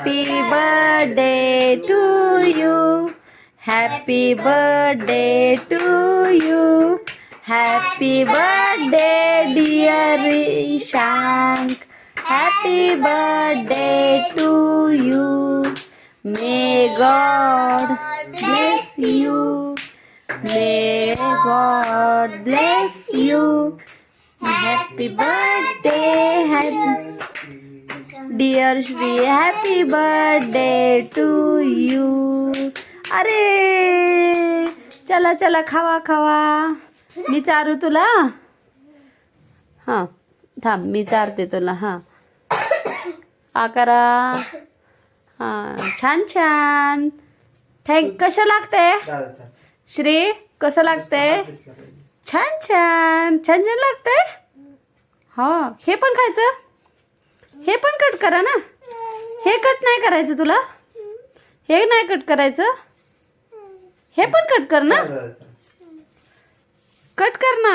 Happy birthday to you. Happy birthday to you. Happy birthday, dear Ishank. Happy birthday to you. May God bless you. May God bless you. Happy birthday, happy dear Shri happy birthday to you अरे चला चला खावा खावा. मी चारू तुला? हां थांब मी चारते तुला हां. आकारा हां छान छान. थँक कसं लागतंय श्री कसं लागतंय छान छान. छान छान लागतंय हा हे पण खायचं? हे पण कट करा ना. हे कट नाही करायचं तुला? हे नाही कट करायचं? हे पण कट कर ना. कट कर ना.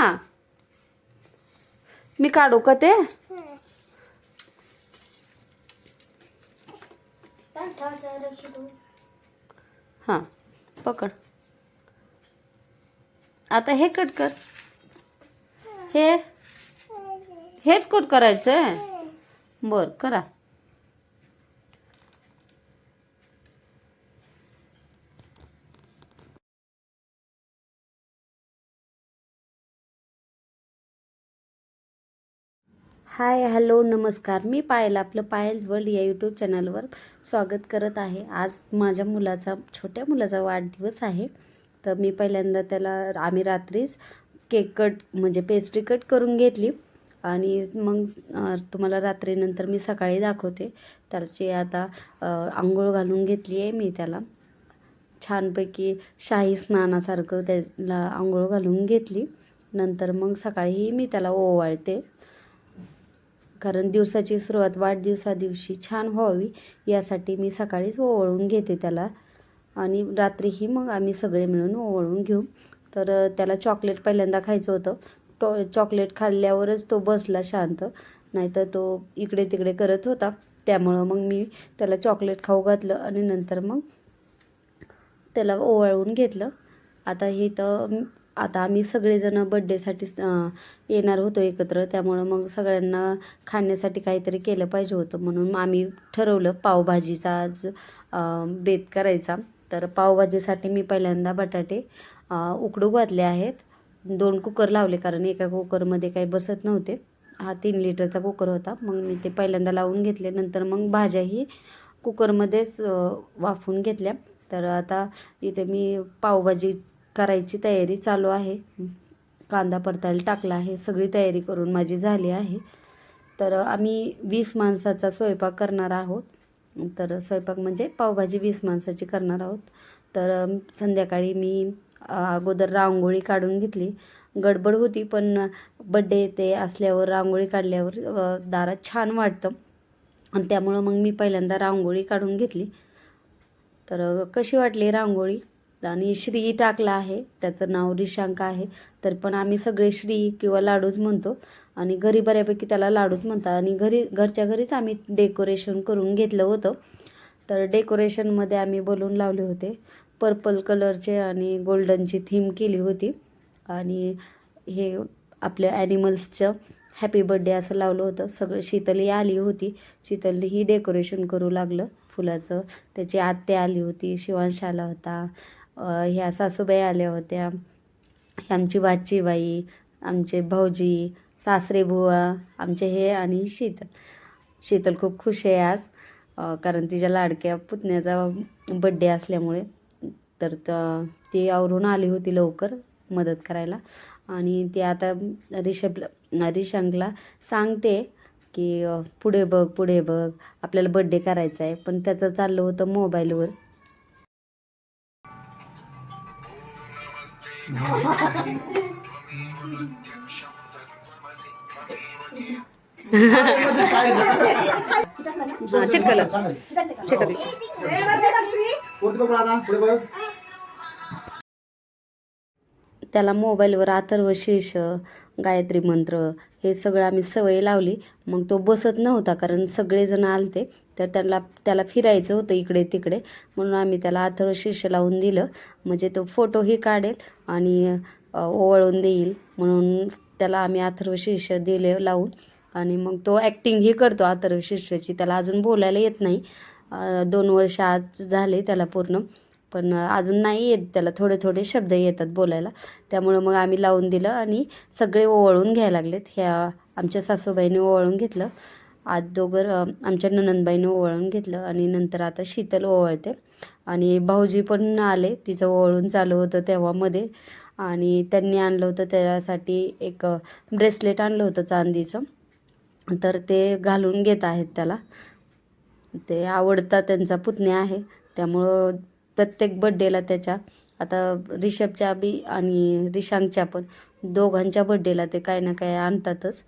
मी काढू का ते? हां पकड. आता हे कट कर. हे हेच कट करायचं आहे बर करा. हाय हॅलो नमस्कार. मी पायल आपलं पायल्स वर्ल्ड या यूट्यूब चॅनलवर स्वागत करत आहे. आज माझ्या मुलाचा छोट्या मुलाचा वाढदिवस आहे. तर मी पहिल्यांदा त्याला आम्ही रात्रीच केक कट म्हणजे पेस्ट्री कट करून घेतली. आणि मग तुम्हाला रात्रीनंतर मी सकाळी दाखवते. त्याची आता आंघोळ घालून घेतली आहे मी त्याला. छानपैकी शाही स्नानासारखं त्याला आंघोळ घालून घेतली. नंतर मग सकाळीही मी त्याला ओवाळते. कारण दिवसाची सुरुवात वाढदिवसा दिवशी छान व्हावी यासाठी मी सकाळीच ओवाळून घेते त्याला. आणि रात्रीही मग आम्ही सगळे मिळून ओवाळून घेऊ. तर त्याला चॉकलेट पहिल्यांदा खायचं होतं. चॉकलेट खाल्ल्यावरच तो बसला शांत. नाहीतर तो इकडे तिकडे करत होता. त्यामुळं मग मी त्याला चॉकलेट खाऊ घातलं आणि नंतर मग त्याला ओवाळून घेतलं. आता हे तर आता आम्ही सगळेजण बड्डेसाठी येणार होतो एकत्र. त्यामुळं मग सगळ्यांना खाण्यासाठी काहीतरी केलं पाहिजे होतं. म्हणून आम्ही ठरवलं पावभाजीचा आज बेत करायचा. तर पावभाजीसाठी मी पहिल्यांदा बटाटे उकडू घातले आहेत. दोन कुकर लावले कारण एका कुकरमध्ये काही बसत नव्हते. हा तीन लिटरचा कुकर होता. मग मी ते पहिल्यांदा लावून घेतले. नंतर मग भाज्याही कुकरमध्येच वाफून घेतल्या. तर आता इथे मी पावभाजी करायची तयारी चालू आहे. कांदा परतायला टाकला आहे. सगळी तयारी करून माझी झाली आहे. तर आम्ही वीस माणसाचा स्वयंपाक करणार आहोत. तर स्वयंपाक म्हणजे पावभाजी वीस माणसाची करणार आहोत. तर संध्याकाळी मी अगोदर रांगोळी काढून घेतली. गडबड होती पण बड्डे ते असल्यावर रांगोळी काढल्यावर दारात छान वाटतं. आणि त्यामुळं मग मी पहिल्यांदा रांगोळी काढून घेतली. तर कशी वाटली रांगोळी? आणि श्री टाकला आहे त्याचं नाव रिशांक आहे. तर पण आम्ही सगळे श्री किंवा लाडूच म्हणतो. आणि घरी बऱ्यापैकी त्याला लाडूच म्हणतात. आणि घरी घरच्या घरीच आम्ही डेकोरेशन करून घेतलं होतं. तर डेकोरेशनमध्ये आम्ही बलून लावले होते. पर्पल कलरचे आणि गोल्डनची थीम केली होती. आणि हे आपल्या ॲनिमल्सचं हॅपी बड्डे असं लावलं होतं. सगळं शीतली आली होती. शीतलही डेकोरेशन करू लागलं. फुलाचं त्याची आत्या आली होती. शिवांश आला होता. ह्या सासूबाई आल्या होत्या. आमची बाई आमचे भाऊजी सासरे बुवा आमचे हे आणि शीतल. शीतल खूप खुश आहे आज कारण तिच्या लाडक्या पुतण्याचा बड्डे असल्यामुळे. तर त- आवरून आली होती लवकर मदत करायला. आणि ती आता रिषभला रिशांकला सांगते की पुढे बघ पुढे बघ आपल्याला बड्डे करायचा आहे. पण त्याचं चाललं होतं मोबाईलवर. हां चिटकलं चिटकलं त्याला मोबाईलवर अथर्व शीर्ष गायत्री मंत्र हे सगळं आम्ही सवय लावली. मग तो बसत नव्हता कारण सगळेजण आलते. तर त्याला त्याला फिरायचं होतं इकडे तिकडे. म्हणून आम्ही त्याला अथर्व शीर्ष लावून दिलं. म्हणजे तो फोटोही काढेल आणि ओवळून ओवाळून देईल. म्हणून त्याला आम्ही अथर्व शीर्ष दिले लावून. आणि मग तो ॲक्टिंगही करतो अथर्व शीर्षची. त्याला अजून बोलायला येत नाही. दोन वर्ष आज झाले त्याला पूर्ण. पण अजून नाही येत त्याला. थोडे थोडे शब्द येतात बोलायला. त्यामुळं मग आम्ही लावून दिलं आणि सगळे ओवाळून घ्यायला लागलेत. ह्या आमच्या सासूबाईने ओवाळून घेतलं. आज दोघं आमच्या ननंदबाईने ओवाळून घेतलं आणि नंतर आता शीतल ओवाळते. आणि भाऊजी पण आले. तिचं ओवळून चालू होतं तेव्हा मध्ये आणि त्यांनी आणलं होतं त्यासाठी एक ब्रेसलेट आणलं होतं चांदीचं. तर ते घालून घेत आहेत त्याला. ते आवडता त्यांचा पुतण्या आहे. त्यामुळं प्रत्येक बड्डेला त्याच्या आता रिषभच्या बी आणि रिशांकच्या पण दोघांच्या बड्डेला ते काही ना काही आणतातच.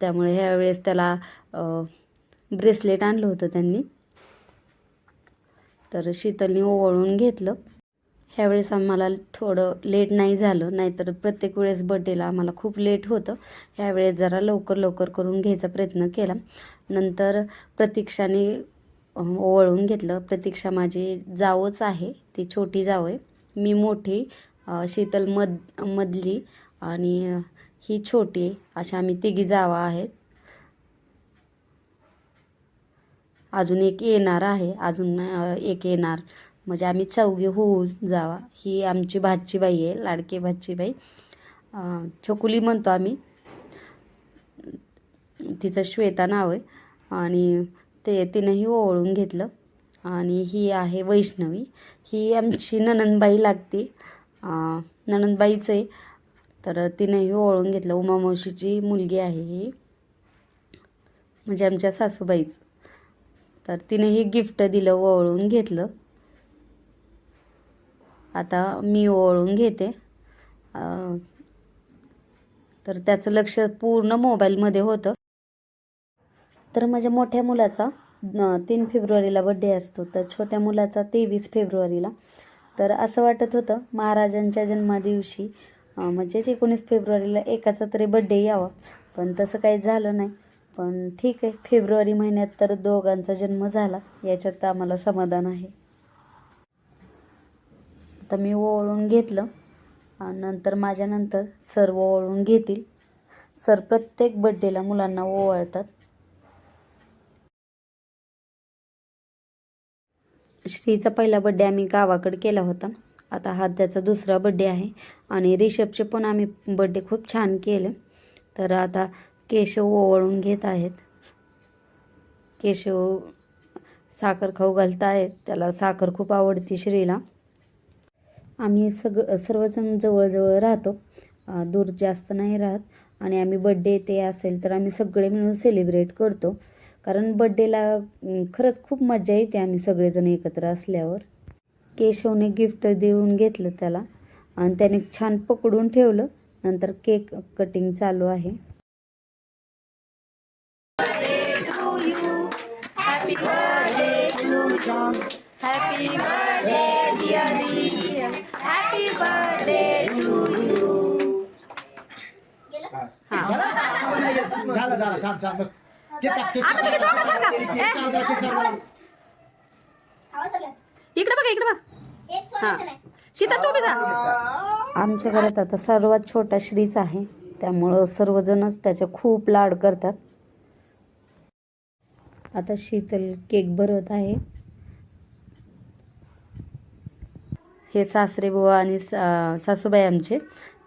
त्यामुळे ह्यावेळेस त्याला ब्रेसलेट आणलं होतं त्यांनी. तर शीतलने ओवाळून घेतलं. ह्यावेळेस आम्हाला थोडं लेट नाही झालं नाहीतर प्रत्येक वेळेस बड्डेला आम्हाला खूप लेट होतं. ह्यावेळेस जरा लवकर लवकर करून घ्यायचा प्रयत्न केला. नंतर प्रतीक्षाने ओवळून घेतलं. प्रतीक्षा माझी जावच आहे. ती छोटी जाव आहे. मी मोठी शीतल मध मधली आणि ही छोटी अशा आम्ही तिघी जावा आहेत. अजून एक येणार आहे. अजून एक येणार. म्हणजे आम्ही चौघी होऊ जावा. ही आमची भाची बाई आहे लाडके भाची बाई. छकुली म्हणतो आम्ही. तिचं श्वेता नाव आहे. आणि ते तिनंही ओवळून घेतलं. आणि ही आहे वैष्णवी. ही आमची ननंदबाई लागते. अं, ननंदबाईच आहे. तर तिनंही ओळून घेतलं. उमामावशीची मुलगी आहे ही. म्हणजे आमच्या सासूबाईच. तर तिनेही गिफ्ट दिलं ओळून घेतलं. आता मी ओळून घेते. तर त्याचं लक्ष पूर्ण मोबाईलमध्ये होतं. तर माझ्या मोठ्या मुलाचा तीन फेब्रुवारीला बड्डे असतो. तर छोट्या मुलाचा तेवीस फेब्रुवारीला. तर असं वाटत होतं महाराजांच्या जन्मादिवशी म्हणजेच एकोणीस फेब्रुवारीला एकाचा तरी बड्डे यावा. पण तसं काही झालं नाही. पण ठीक आहे फेब्रुवारी महिन्यात तर दोघांचा जन्म झाला. याच्यात तर आम्हाला समाधान आहे. आता मी ओळून घेतलं नंतर माझ्यानंतर सर्व ओळून घेतील. सर प्रत्येक बड्डेला मुलांना ओवाळतात. श्रीचा पहिला बड्डे आम्ही गावाकडे केला होता. आता हा त्याचा दुसरा बड्डे आहे. आणि रिषभचे पण आम्ही बड्डे खूप छान केले. तर आता केशव ओवळून घेत आहेत. केशव साखर खाऊ घालत आहेत. त्याला साखर खूप आवडते श्रीला. आम्ही सग सर्वजण जवळजवळ राहतो. दूर जास्त नाही राहत. आणि आम्ही बड्डे ते असेल तर आम्ही सगळे मिळून सेलिब्रेट करतो. कारण बड्डेला खरंच खूप मजा येते आम्ही सगळेजण एकत्र असल्यावर. केशवने गिफ्ट देऊन घेतलं त्याला आणि त्याने छान पकडून ठेवलं. नंतर केक कटिंग चालू आहे. झालं झालं. छान छान. मस्त. इकडे बघ इकडे बघ. हा. शीता तू बी जा. आमच्या घरात आता सर्वात छोटा श्रीच आहे. त्यामुळं सर्वजणच त्याचे खूप लाड करतात. आता शीतल केक भरवत आहे. हे सासरे बुवा आणि सा सासूबाई आमचे.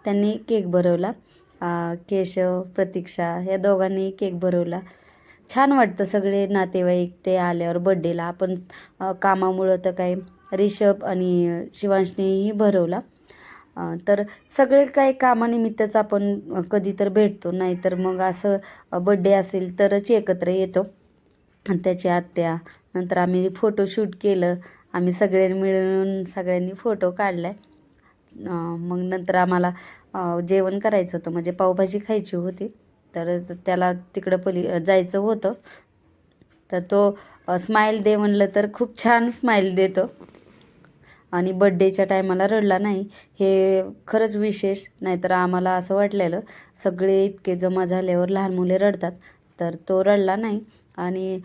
त्यांनी केक भरवला. आ, केशव प्रतीक्षा या दोघांनी केक भरवला. छान वाटतं सगळे नातेवाईक ते आल्यावर बड्डेला आपण कामामुळं तर काय रिषभ आणि शिवांशनेही भरवला. तर सगळे काही कामानिमित्तच आपण कधी तर भेटतो. नाहीतर मग असं बड्डे असेल तरच एकत्र येतो. आणि त्याची आत्या नंतर आम्ही फोटोशूट केलं. आम्ही सगळ्यांनी मिळून सगळ्यांनी फोटो काढला आहे मग नंतर आम्हाला जेवण करायचं होतं. म्हणजे पावभाजी खायची होती. तर त्याला तिकडं पली जायचं होतं. तर तो स्माईल दे म्हणलं तर खूप छान स्माईल देतो. आणि बड्डेच्या टायमाला रडला नाही. हे खरंच विशेष नाहीतर आम्हाला असं वाटलेलं सगळे इतके जमा झाल्यावर लहान मुले रडतात. तर तो रडला नाही. आणि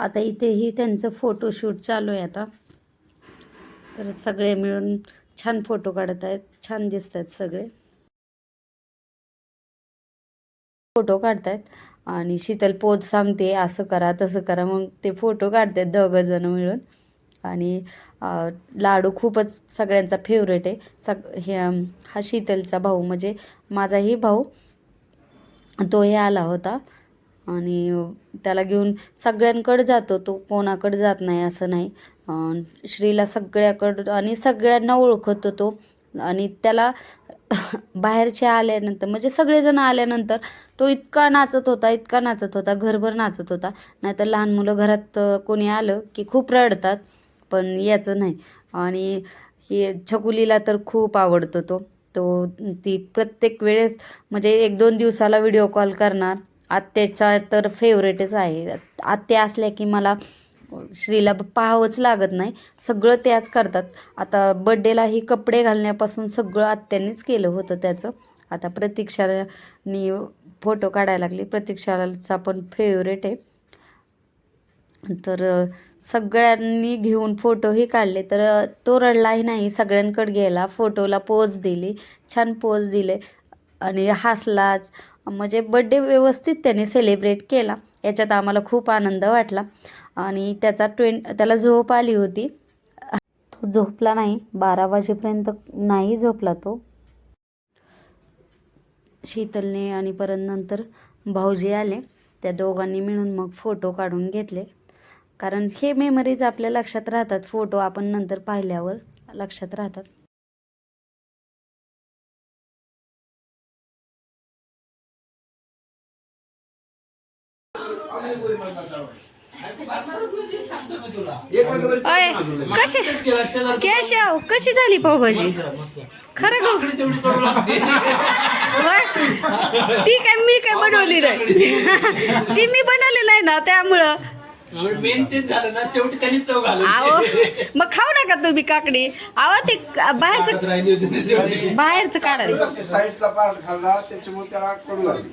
आता इथेही त्यांचं फोटोशूट चालू आहे आता. तर सगळे मिळून छान फोटो काढत आहेत. छान दिसत आहेत सगळे. फोटो काढतायत. आणि शीतल पोच सांगते असं करा तसं करा. मग ते फोटो काढतात दोघंजण मिळून. आणि लाडू खूपच सगळ्यांचा फेवरेट आहे. सग हे हा शीतलचा भाऊ. म्हणजे माझाही भाऊ. तोही आला होता. आणि त्याला घेऊन सगळ्यांकडं जातो. तो कोणाकडं जात नाही असं नाही. श्रीला सगळ्याकडं आणि सगळ्यांना ओळखतो तो. आणि त्याला बाहेरच्या आल्यानंतर म्हणजे सगळेजण आल्यानंतर तो इतका नाचत होता इतका नाचत होता घरभर नाचत होता. नाहीतर लहान मुलं घरात कोणी आलं की खूप रडतात पण याचं नाही. आणि हे छकुलीला तर खूप आवडतो तो. तो ती प्रत्येक वेळेस म्हणजे एक दोन दिवसाला व्हिडिओ कॉल करणार. आत्याचा तर फेवरेटच आहे. आत्या असल्या की मला श्रीला पाहावंच लागत नाही. सगळं त्याच करतात. आता बड्डेलाही कपडे घालण्यापासून सगळं आत्यांनीच केलं होतं त्याचं. आता प्रतीक्षानी फोटो काढायला लागली. प्रतीक्षाचा पण फेवरेट आहे. तर सगळ्यांनी घेऊन फोटोही काढले. तर तो रडलाही नाही. सगळ्यांकडे गेला. फोटोला पोज दिली. छान पोज दिले. आणि हसलाच म्हणजे बड्डे व्यवस्थित त्याने सेलिब्रेट केला. याच्यात आम्हाला खूप आनंद वाटला. आणि त्याचा ट्वें त्याला झोप आली होती. तो झोपला नाही. बारा वाजेपर्यंत नाही झोपला तो. शीतलने आणि परत नंतर भाऊजी आले. त्या दोघांनी मिळून मग फोटो काढून घेतले. कारण हे मेमरीज आपल्या लक्षात राहतात. फोटो आपण नंतर पाहिल्यावर लक्षात राहतात. अय, कशी केशव कशी झाली पावभाजी? खरं गो? ती काय मी काय बनवली नाही. ती मी बनवली नाही ना त्यामुळं. मेन तेच झालं ना. शेवटी त्यांनी चव घालून आहो मग खाऊ नका तुम्ही काकडी. आहो ते बाहेरचं बाहेरचं काढायचं. साईडचा पार्ट खाल्ला त्याच्यामुळे त्याला कडू लागली.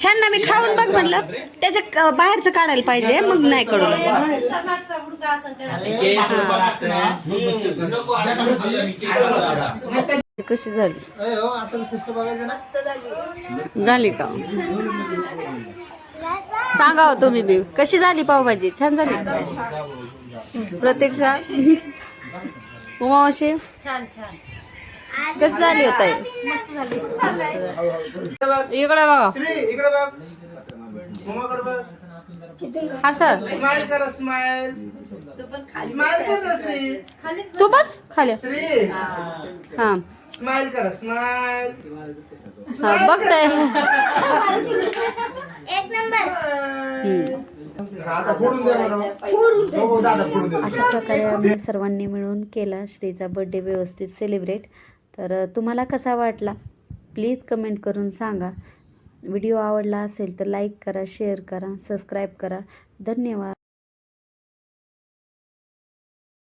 ह्यांना मी खाऊन बघ म्हणलं. त्याचं क- बाहेरचं काढायला पाहिजे मग नाही कळू लागलं. हे आता. कशी झाली? झाली. का? सांगा हो तुम्ही बी. कशी झाली पावभाजी? छान झाली? प्रत्यक्षा उमावशी? कशी झाली होत इकडे बघा. श्री इकडे बघ. मम्माकडे बघ. हा सर. स्माइल करा स्माइल स्माइल कर ना श्री. तू बस. खाली. श्री. हा. स्माइल करा स्माइल हा बघताय एक नंबर. हो हो, अशा प्रकारे आम्ही सर्वांनी मिळून केला श्रीचा बड्डे व्यवस्थित सेलिब्रेट तर तुम्हाला कसा वाटला? प्लीज कमेंट करून सांगा. व्हिडिओ आवडला असेल तर लाईक करा शेअर करा सबस्क्राईब करा. धन्यवाद.